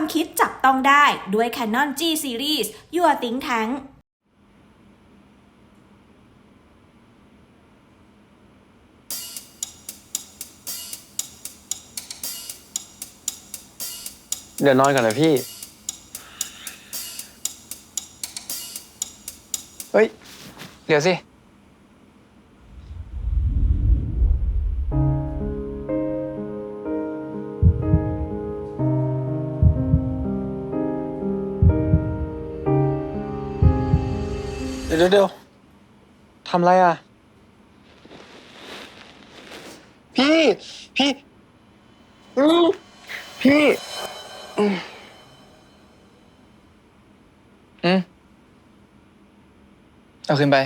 ความคิดจับต้องได้ด้วย Canon G Series Your Think Tank เดี๋ยวนอนก่อนนะพี่ เฮ้ย เดี๋ยวสิ เดี๋ยวเดี๋ยวทำไรอะ พี่ พี่อือพี่อืมอืมเอาขึ้นไป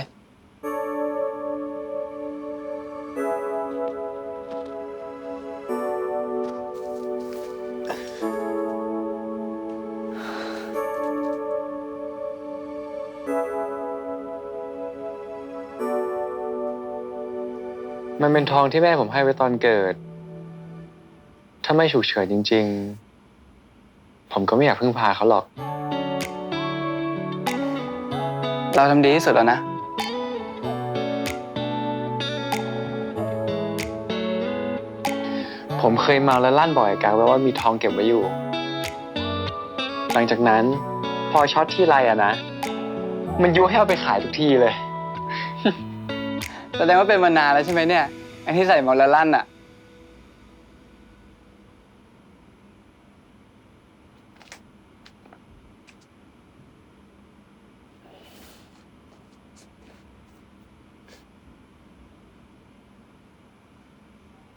มันเป็นทองที่แม่ผมให้ไว้ตอนเกิด ถ้าไม่ฉุกเฉินจริง ๆ ผมก็ไม่อยากพึ่งพาเขาหรอก เราทำดีที่สุดแล้วนะ ผมเคยเมาแล้วลั่นบ่อยกากไว้ว่ามีทองเก็บไว้อยู่ หลังจากนั้น พอช็อตที่ไรอะนะ มันยุให้เอาไปขายทุกทีเลย แสดงว่าเป็นมานานแล้วใช่ไหมเนี่ยไอ้ที่ใส่หมอลลั่นอะ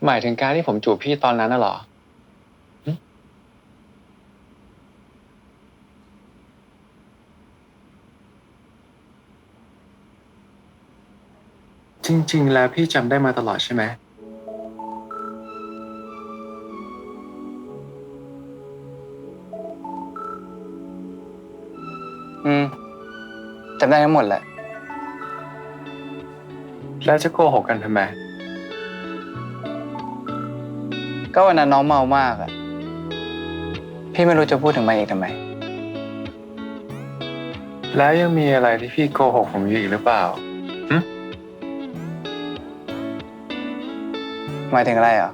หมายถึงการที่ผมจูบพี่ตอนนั้นน่ะเหรอ จริง ๆ แล้วพี่จำได้มาตลอดใช่ไหม อืมจำได้ทั้งหมดแหละ แล้วจะโกหกกันทำไม ก็วันนั้นน้องเมามากอะพี่ไม่รู้จะพูดถึงมันอีกทำไม แล้วยังมีอะไรที่พี่โกหกผมอยู่อีกหรือเปล่า หมายถึงอะไรอะ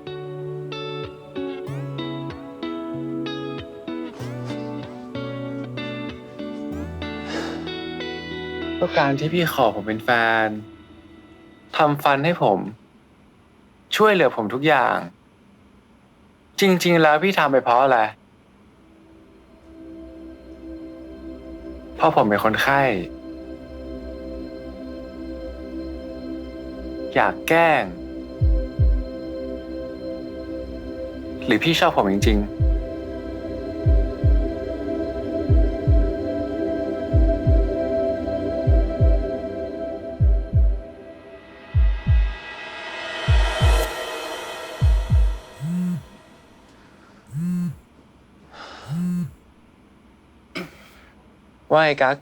ก็การที่พี่ขอผมเป็นแฟนทำฟันให้ผม ช่วยเหลือผมทุกอย่าง จริง ๆ แล้วพี่ทำไปเพราะอะไรเพราะผมเป็นคนไข้ อยากแกล้ง หรือพี่ชอบผมจริง ๆว่าไอ้กั๊ก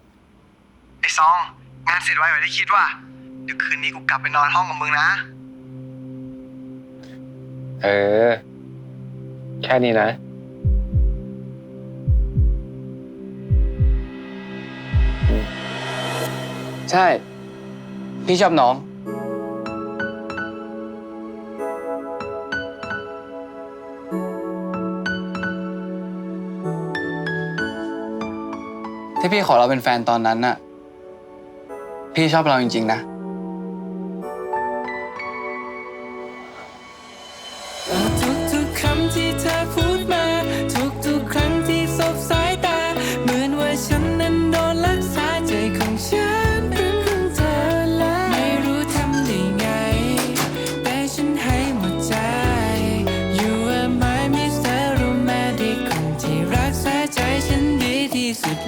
ไอ้ซอง งานเสร็จไวกว่าที่คิดว่ะเดี๋ยวคืนนี้กูกลับไปนอนห้องกับมึงนะ เออ แค่นี้นะใช่ พี่ชอบน้อง ที่พี่ขอเราเป็นแฟนตอนนั้นน่ะ พี่ชอบเราจริง ๆ นะ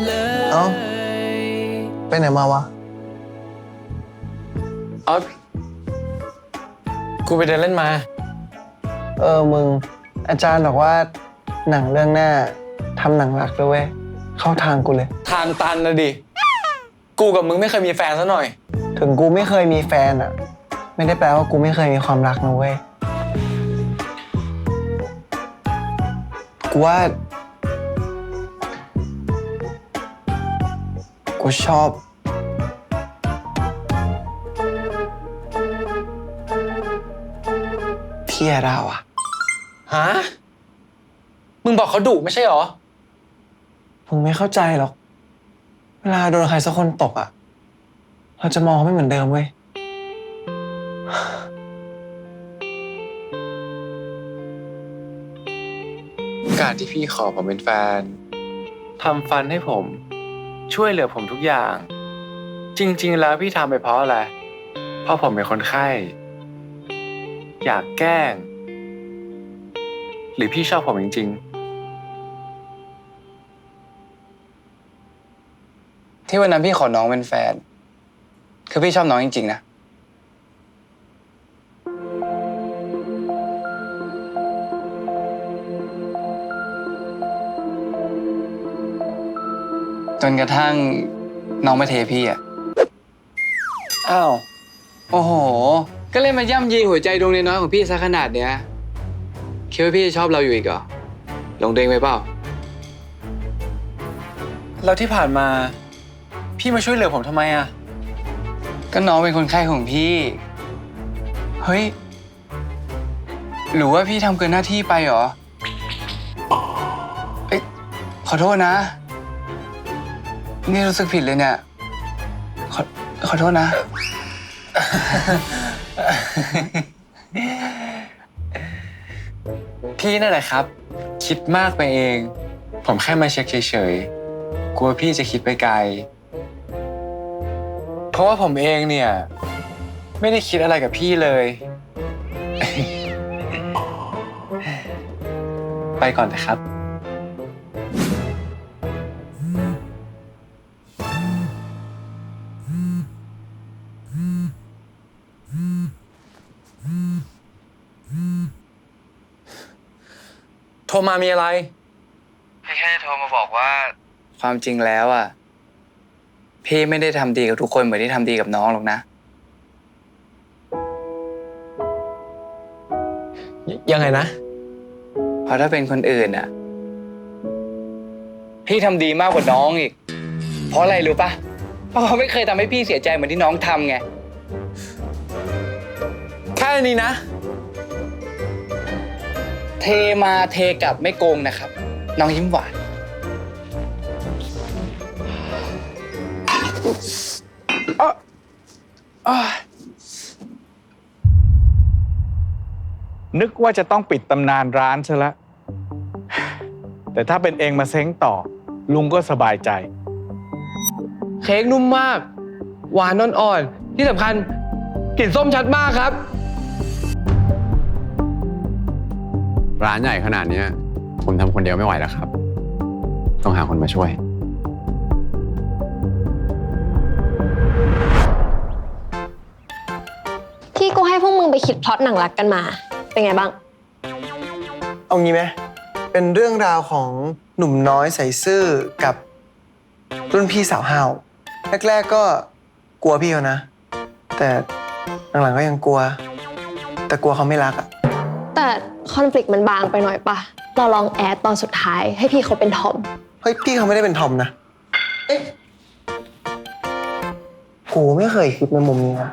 เลยเอ้า ไปไหนมาวะอ๋อกูไปเดินเล่นมา เออมึง อาจารย์บอกว่าหนังเรื่องหน้าทำหนังรักด้วยเว้ยเข้าทางกูเลย ทางตันนะดิ กูกับมึงไม่เคยมีแฟนซะหน่อย ถึงกูไม่เคยมีแฟนอะไม่ได้แปลว่ากูไม่เคยมีความรักนะเว้ยกูว่า กูชอบ พี่แอดาวอะฮะ มึงบอกเขาดุไม่ใช่หรอมึงไม่เข้าใจหรอก เวลาโดนใครสักคนตกอะเราจะมองเขาไม่เหมือนเดิมเว้ย การที่พี่ขอผมเป็นแฟนทำฟันให้ผม ช่วยเหลือผมทุกอย่าง จริง ๆ แล้วพี่ทำไปเพราะอะไร เพราะผมเป็นคนไข้ อยากแกล้ง หรือพี่ชอบผมจริง ที่วันนั้นพี่ขอน้องเป็นแฟน คือพี่ชอบน้องจริงๆนะ จนกระทั่งน้องมาเทพี่อะๆอ้าว โอ้โห ก็เล่นมาย่ำยีหัวใจดวงน้อยๆของพี่ซะขนาดเนี้ยคิดว่าพี่จะชอบเราอยู่อีกเหรอหลงตัวเองไปเปล่า แล้วที่ผ่านมา พี่มาช่วยเหลือผมทำไมอะก็น้องเป็นคนไข้ของพี่ เฮ้ย หรือว่าพี่ทำเกินหน้าที่ไปเหรอ เอ้ยขอโทษนะ นี่รู้สึกผิดเลยเนี่ย ขอขอโทษนะ พี่นั่นแหละครับ คิดมากไปเอง ผมแค่มาเช็คเฉยๆ กลัวพี่จะคิดไปไกล เพราะว่าผมเองเนี่ย ไม่ได้คิดอะไรกับพี่เลย ไปก่อนนะครับ โทรมามีอะไร พี่แค่โทรมาบอกว่า ความจริงแล้วอะ พี่ไม่ได้ทำดีกับทุกคนเหมือนที่ทำดีกับน้องหรอกนะยังไงนะ เพราะถ้าเป็นคนอื่นอะ พี่ทำดีมากกว่าน้องอีก เพราะอะไรรู้ปะเพราะเขาไม่เคยทำให้พี่เสียใจเหมือนที่น้องทำไง แค่นี้นะ เทมาเทกลับไม่โกงนะครับ น้องยิ้มหวาน นึกว่าจะต้องปิดตำนานร้านซะแล้วแต่ถ้าเป็นเองมาเซ้งต่อ ลุงก็สบายใจ เค้กนุ่มมาก หวานอ่อนๆที่สำคัญกลิ่นส้มชัดมากครับ ร้านใหญ่ขนาดเนี้ยผมทำคนเดียวไม่ไหวแล้วครับ ต้องหาคนมาช่วย ที่กูให้พวกมึงไปคิดพล็อตหนังรักกันมา เป็นไงบ้าง เอางี้ไหมเป็นเรื่องราวของหนุ่มน้อยใส่ซื่อกับรุ่นพี่สาวห้าวแรกๆก็กลัวพี่เขานะ แต่หลังๆก็ยังกลัว แต่กลัวเขาไม่รักอะแต่ คอน FLICT มันบางไปหน่อยปะเราลองแอดตอนสุดท้ายให้พี่เขาเป็นทอม เฮ้ยพี่เขาไม่ได้เป็นทอมนะ เอ๊ะกูไม่เคยคิดในมุมนี้นะ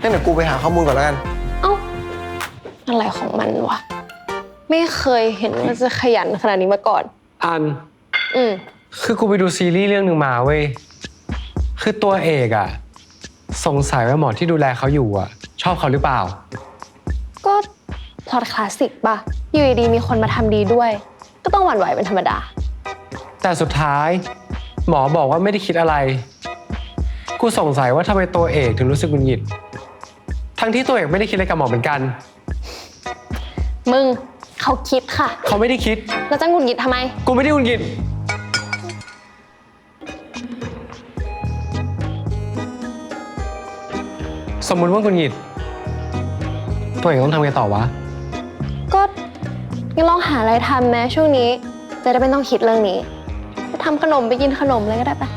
งั้นเดี๋ยวกูไปหาข้อมูลก่อนแล้วกัน เอ้าอะไรของมันวะ ไม่เคยเห็นว่าจะขยันขนาดนี้มาก่อน อัน อืม คือกูไปดูซีรีส์เรื่องหนึ่งมาเว้ย คือตัวเอกอะสงสัยว่าหมอที่ดูแลเขาอยู่อะชอบเขาหรือเปล่าก็ พล็อตคลาสสิกปะอยู่ดีๆมีคนมาทำดีด้วย ก็ต้องหวั่นไหวเป็นธรรมดา แต่สุดท้าย หมอบอกว่าไม่ได้คิดอะไร กูสงสัยว่าทำไมตัวเอกถึงรู้สึกหงุดหงิด ทั้งที่ตัวเอกไม่ได้คิดอะไรกับหมอเหมือนกัน มึงเขาคิดค่ะ เขาไม่ได้คิด แล้วจะหงุดหงิดทำไม กูไม่ได้หงุดหงิด สมมุติว่าหงุดหงิด ตัวเองต้องทำไงต่อวะ ก็ยังลองหาอะไรทำไหมช่วงนี้ จะได้ไม่ต้องคิดเรื่องนี้ไปทำขนมไปกินขนมเลยก็ได้ปะ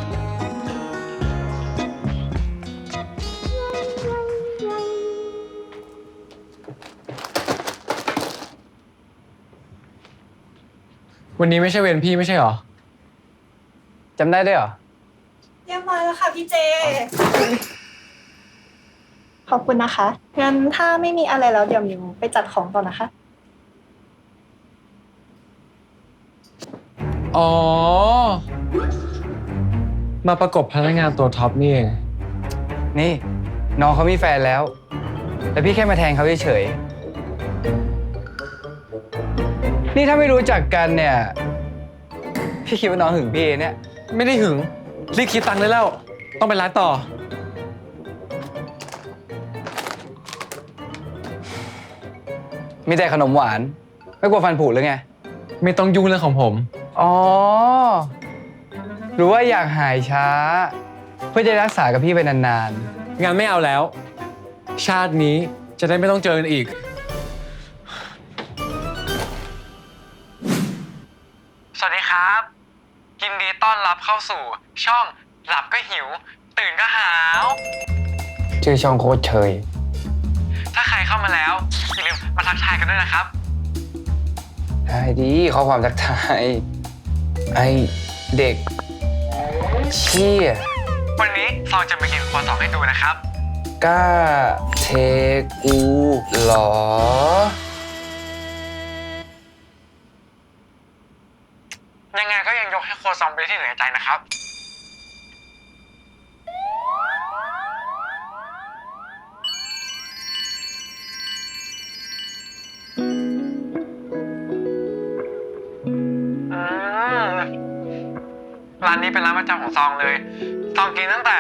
วันนี้ไม่ใช่เวรพี่ไม่ใช่เหรอจำได้ด้วยเหรอ เรียบร้อยแล้วค่ะพี่เจ ขอบคุณนะคะ งั้นถ้าไม่มีอะไรแล้วเดี๋ยวมิวไปจัดของต่อนะคะ อ๋อ มาประกบพนักงานตัวท็อปนี่เองนี่ น้องเขามีแฟนแล้ว แต่พี่แค่มาแทนเขาเฉยๆนี่ถ้าไม่รู้จักกันเนี่ย พี่คิดว่าน้องหึงพี่เนี่ย ไม่ได้หึง รีบคิดตังค์เลยแล้ว ต้องไปร้านต่อ มีแต่ขนมหวาน ไม่กลัวฟันผุหรือไง ไม่ต้องยุ่งเรื่องของผม อ๋อ หรือว่าอยากหายช้า เพื่อจะรักษากับพี่ไปนานงานไม่เอาแล้ว ชาตินี้จะได้ไม่ต้องเจอกันอีก สวัสดีครับ ยินดีต้อนรับเข้าสู่ ช่องหลับก็หิว ตื่นก็หาว ๆ ชื่อช่องโคตรเชย ถ้าใครเข้ามาแล้ว อย่าลืมมาทักทายกันด้วยนะครับ ได้ดีข้อความทักทาย ไอเด็กเชี่ยวันนี้ซองจะมากินครัวซองให้ดูนะครับ กล้าเทกูเหรอ ยังไงก็ยังยกให้ครัวซองเป็นที่หนึ่งใน ร้านนี้เป็นร้านประจำของซองเลย ซองกินตั้งแต่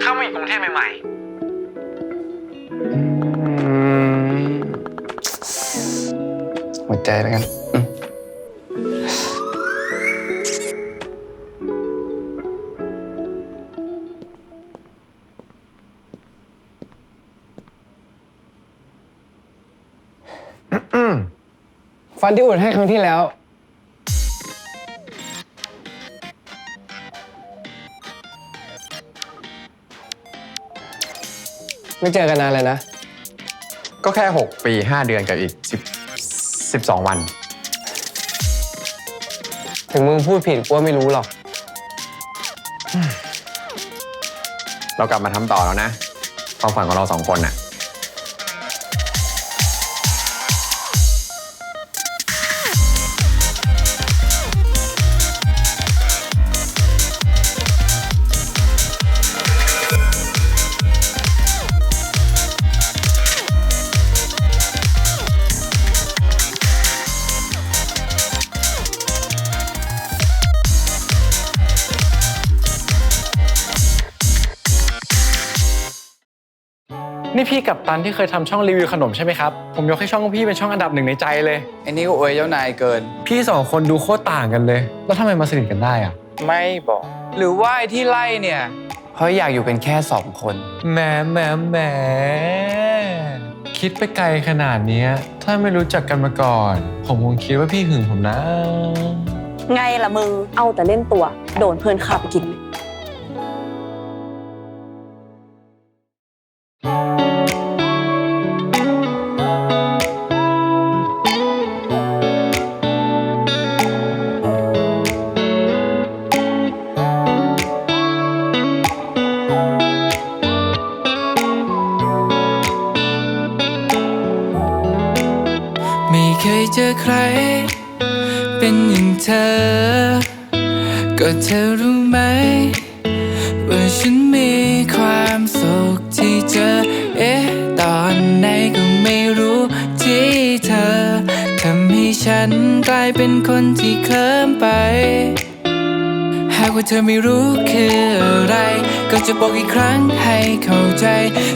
เข้ามาอยู่กรุงเทพใหม่ๆหัวใจแล้วกันอืมฟันที่อุดให้ครั้งที่แล้ว ไม่เจอกันนานเลยนะ ก็แค่ 6 ปี 5 เดือนกับอีก10 12 วัน ถึงมึงพูดผิดกูว่าไม่รู้หรอก เรากลับมาทำต่อแล้วนะ ความฝันของเราสองคนน่ะ พี่กับตันที่เคยทำช่องรีวิวขนมใช่ไหมครับ ผมยกให้ช่องพี่เป็นช่องอันดับหนึ่งในใจเลย ไอ้นี่ก็อวยเจ้านายเกิน พี่สองคนดูโคตรต่างกันเลย แล้วทำไมมาสนิทกันได้อะไม่บอก หรือว่าไอ้ที่ไล่เนี่ย เพราะอยากอยู่เป็นแค่สองคน แหมแหมแหมคิดไปไกลขนาดเนี้ยถ้าไม่รู้จักกันมาก่อน ผมคงคิดว่าพี่หึงผมนะ ไงล่ะมึง เอาแต่เล่นตัว โดนเพื่อนขับกิน เจอใคร เป็นอย่างเธอ ก็เธอรู้ไหม ว่าฉันมีความสุขที่เจอ เอ๊ะ ตอนไหนก็ไม่รู้ที่เธอทำให้ฉันกลายเป็นคนที่เคลิ้มไป หากว่าเธอไม่รู้คืออะไร ก็จะบอกอีกครั้งให้เข้าใจ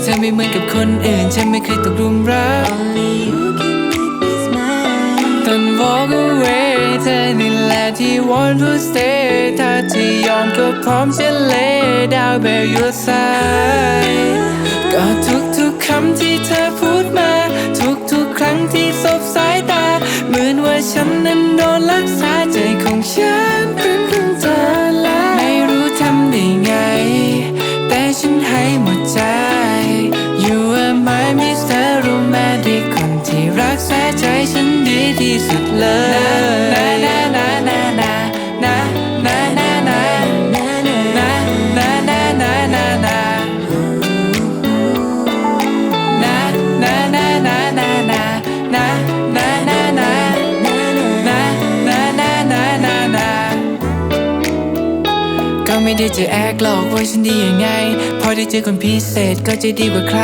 เธอไม่เหมือนกับคนอื่น ฉันไม่เคยตกลุมรัก Don't walk away เธอนี่แหละที่ want to stay ถ้าเธอยอมก็พร้อมจะ lay down by your side ก็ทุกๆคำที่เธอพูดมา ทุกทุกครั้งที่สบสายตา เหมือนว่าฉันนั้นโดนรักษาใจของฉันเป็น ที่สุดเลย ไม่ได้จะแอกหลอกว่าฉันดียังไง พอได้เจอคนพิเศษก็จะดีกว่าใคร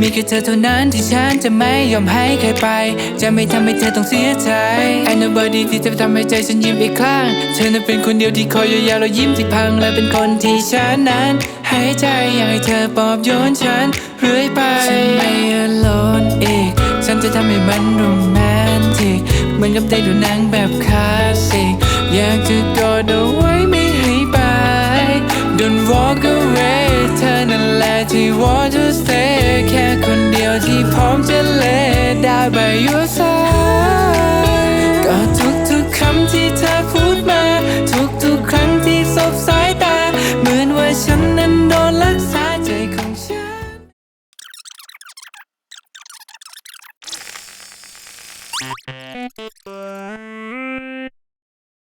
มีแค่เธอเท่านั้นที่ฉันจะไม่ยอมให้ใครไป จะไม่ทำให้เธอต้องเสียใจ And nobody ที่จะทำให้ใจฉันยิ้มอีกครั้ง เธอนั้นเป็นคนเดียวที่คอยยียวยาเรายิ้มที่พังและเป็นคนที่ฉันนั้นให้ใจอยากให้เธอปลอบโยนฉันเรื่อยไปฉันไม่ alone อีก ฉันจะทำให้มันโรแมนติกเหมือนกับได้ดูหนังแบบคลาสสิกอยากจะกอดเอาไว้ แหละที่ want to stay แค่คนเดียวที่พร้อมจะเลได้ by your side